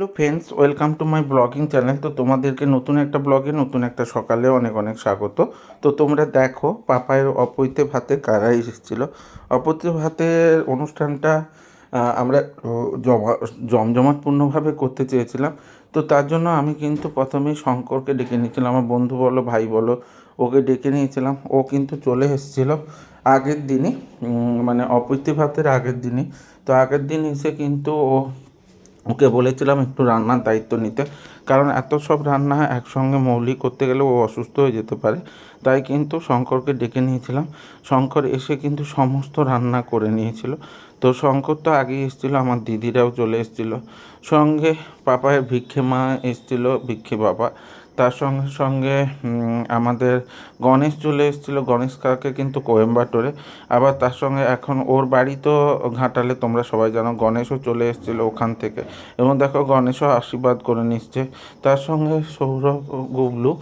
Hello friends, welcome to my blogging channel. তো তোমাদেরকে নতুন একটা ব্লগে নতুন একটা সকালে অনেক অনেক স্বাগত। তো তোমরা দেখো, পাপায়ের অপৈতে ভাতে কারা এসেছিল? অপৈতে ভাতের অনুষ্ঠানটা আমরা জমা জমজমাটপূর্ণভাবে করতে চেয়েছিলাম। তো তার জন্য আমি কিন্তু প্রথমেই শঙ্করকে ডেকে নিয়েছিলাম, আমার বন্ধু বলো, ভাই বলো, ওকে ডেকে নিয়েছিলাম। ও কিন্তু চলে এসেছিল আগের দিনই মানে অপৈতে ভাতের আগের দিনই। তো আগের দিন এসে কিন্তু ও ওকে বলেছিলাম একটু রান্নার দায়িত্ব নিতে। কারণ এত সব রান্না একসঙ্গে মৌলিক করতে গেলে ও অসুস্থ হয়ে যেতে পারে। তাই কিন্তু শঙ্করকে ডেকে নিয়েছিলাম। শঙ্কর এসে কিন্তু সমস্ত রান্না করে নিয়েছিল। তো শঙ্কর তো আগে এসেছিল, আমার দিদিরাও চলে এসেছিল। সঙ্গে পাপায় ভিক্ষে মা এসেছিল, ভিক্ষে বাবা। তার সঙ্গে সঙ্গে আমাদের গণেশ চলে এসেছিল, গণেশ কাকে কিন্তু কোয়েম্বাটোরে আবার তার সঙ্গে এখন ওর বাড়ি তো ঘাটালে, তোমরা সবাই জানো, গণেশও চলে এসেছিল ওখান থেকে। এবং দেখো, গণেশও আশীর্বাদ করে নিচ্ছে। তার সঙ্গে সৌরভ গুবলু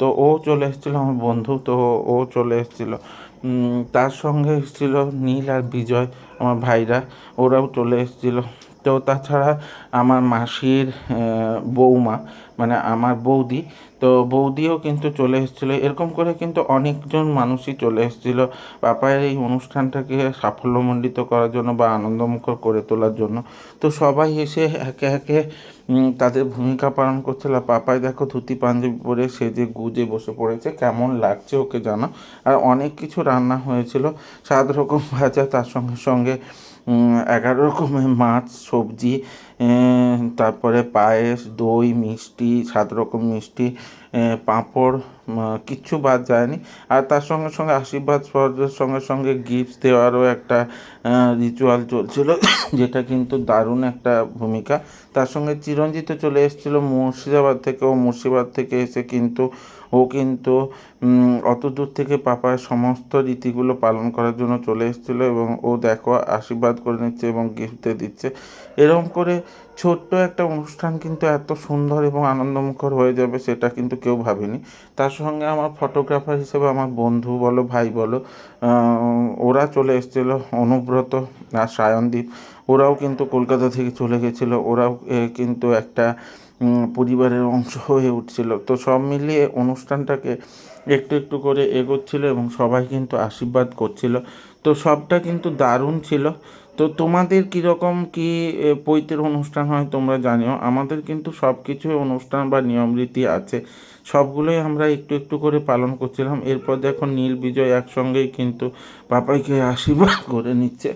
তো ও চলে এসেছিল, আমার বন্ধু, তো ও চলে এসেছিল। তার সঙ্গে এসেছিল নীল আর বিজয়, আমার ভাইরা, ওরাও চলে এসেছিল। তো তাছাড়া আমার মাসির বৌমা মানে আমার বৌদি, তো বৌদিও কিন্তু চলে এসেছিল। এরকম করে কিন্তু অনেকজন মানুষই চলে এসেছিল পাপায়ের এই অনুষ্ঠানটাকে সাফল্যমণ্ডিত করার জন্য বা আনন্দমুখর করে তোলার জন্য। তো সবাই এসে একে একে তাদের ভূমিকা পালন করছিল। পাপাই দেখো ধুতি পাঞ্জাবি পরে সেজে গুজে বসে পড়েছে। কেমন লাগছে ওকে জানা? আর অনেক কিছু রান্না হয়েছিল। সাত রকম ভাজা তার সঙ্গে সঙ্গে এগারো রকমের মাছ, সবজি তারপরে পায়েস, দই, মিষ্টি, সাত রকম মিষ্টি পাঁপড় কিচ্ছু বাদ যায়নি। আর তার সঙ্গে সঙ্গে আশীর্বাদ স্পর্শের সঙ্গে সঙ্গে গিফট দেওয়ারও একটা রিচুয়াল চলছিল, যেটা কিন্তু দারুণ একটা ভূমিকা। তার সঙ্গে চিরঞ্জিত চলে এসেছিল মুর্শিদাবাদ থেকে ও মুর্শিদাবাদ থেকে এসে কিন্তু ও কিন্তু অত দূর থেকে পাপার সমস্ত রীতিগুলো পালন করার জন্য চলে এসেছিল এবং ও দেখো আশীর্বাদ করে নিচ্ছে এবং গিফট দিচ্ছে। এরকম করে ছোট্ট একটা অনুষ্ঠান কিন্তু এত সুন্দর এবং আনন্দমুখর হয়ে যাবে সেটা কিন্তু কেউ ভাবেনি। তার সঙ্গে আমার ফটোগ্রাফার হিসেবে আমার বন্ধু বলো, ভাই বলো ওরা চলে এসেছিল অনুব্রত আর সায়নদীপ। ওরাও কিন্তু কলকাতা থেকে চলে গেছিল। ওরাও কিন্তু একটা পরিবারের অংশ হয়ে উঠছিল। তো সব মিলিয়ে অনুষ্ঠানটাকে একটু একটু করে এগোচ্ছিল এবং সবাই কিন্তু আশীর্বাদ করছিল। তো সবটা কিন্তু দারুণ ছিল। তো তোমাদের কীরকম কী পৈতের অনুষ্ঠান হয় তোমরা জানিও। আমাদের কিন্তু সব কিছুই অনুষ্ঠান বা নিয়ম রীতি আছে। সবগুলোই আমরা একটু একটু করে পালন করছিলাম। এরপর দেখো নীল বিজয় একসঙ্গেই কিন্তু পাপাইকে আশীর্বাদ করে নিচ্ছে।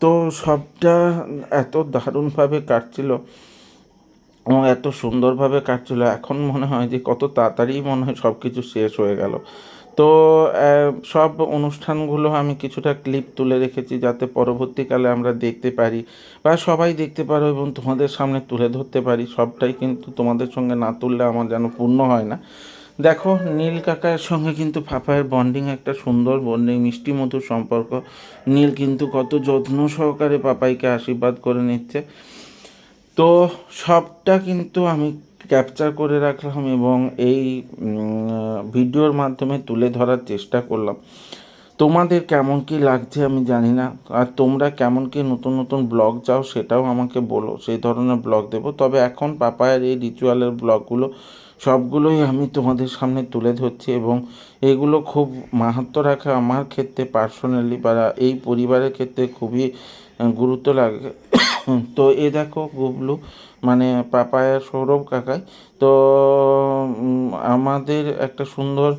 তো সবটা এত দারুণভাবে কাটছিল। এবং এত সুন্দরভাবে কাটছিল, এখন মনে হয় যে কত তাড়াতাড়ি মনে হয় সব কিছু শেষ হয়ে গেল। তো সব অনুষ্ঠানগুলো আমি কিছুটা ক্লিপ তুলে রেখেছি যাতে পরবর্তীকালে আমরা দেখতে পারি বা সবাই দেখতে পারো এবং তোমাদের সামনে তুলে ধরতে পারি। সবটাই কিন্তু তোমাদের সঙ্গে না তুললে আমার যেন পূর্ণ হয় না। দেখো, নীল কাকার সঙ্গে কিন্তু পাপায়ের বন্ডিং একটা সুন্দর বন্ডিং মিষ্টি মধুর সম্পর্ক। নীল কিন্তু কত যত্ন সহকারে পাপাইকে আশীর্বাদ করে নিচ্ছে। তো সবটা কিন্তু আমি ক্যাপচার করে রাখলাম এবং এই ভিডিওর মাধ্যমে তুলে ধরার চেষ্টা করলাম। তোমাদের কেমন কি লাগছে আমি জানি না। আর তোমরা কেমন কি নতুন নতুন ব্লগ চাও সেটাও আমাকে বলো। সেই ধরনের ব্লগ দেবো। তবে এখন পাপায়ের এই রিচুয়ালের ব্লগগুলো সবগুলোই আমি তোমাদের সামনে তুলে ধরছি এবং এগুলো খুব মাহাত্ম রাখা আমার ক্ষেত্রে পার্সোনালি বা এই পরিবারের ক্ষেত্রে খুবই গুরুত্ব লাগে। তো এ দেখো গুবলু মানে পাপায়া সৌরভ কাকাই। তো আমাদের একটা সুন্দর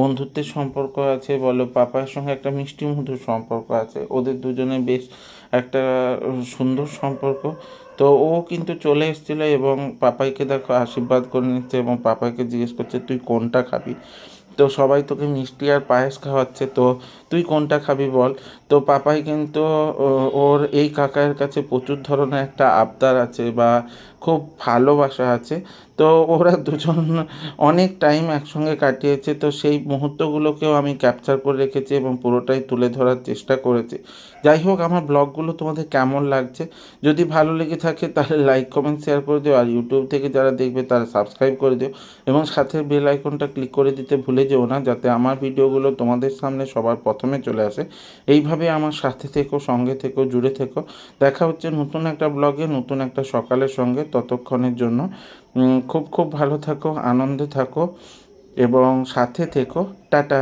বন্ধুত্বের সম্পর্ক আছে বলো, পাপায়ের সঙ্গে একটা মিষ্টি মধুর সম্পর্ক আছে, ওদের দুজনে বেশ একটা সুন্দর সম্পর্ক। তো ও কিন্তু চলে এসেছিল এবং পাপাইকে দেখো আশীর্বাদ করে নিচ্ছে এবং পাপাইকে জিজ্ঞেস করছে, তুই কোনটা খাবি? তো সবাই তোকে মিষ্টি আর পায়েস খাওয়াচ্ছে, তো তুই কোনটা খাবি বল? তো পাপাই কিন্তু ওর এই কাকার কাছে প্রচুর ধরনের একটা আবদার আছে বা খুব ভালোবাসা আছে। তো ওরা দুজন অনেক টাইম একসঙ্গে কাটিয়েছে। তো সেই মুহূর্তগুলোকেও আমি ক্যাপচার করে রেখেছি এবং পুরোটাই তুলে ধরার চেষ্টা করেছি। যাই হোক, আমার ব্লগগুলো তোমাদের কেমন লাগছে? যদি ভালো লেগে থাকে, তাহলে লাইক কমেন্ট শেয়ার করে দিও। আর ইউটিউব থেকে যারা দেখবে, তারা সাবস্ক্রাইব করে দিও। এবং সাথে বেল আইকনটা ক্লিক করে দিতে ভুলে যেও না, যাতে আমার ভিডিওগুলো তোমাদের সামনে সবার প্রথমে চলে আসে। এইভাবে আমার সাথে থেকো, সঙ্গে থেকো, জুড়ে থেকো। দেখা হচ্ছে নতুন একটা ব্লগে নতুন একটা সকালের সঙ্গে। ততক্ষণের জন্য। খুব খুব ভালো থাকো আনন্দে থাকো এবং সাথে থেকো। টাটা।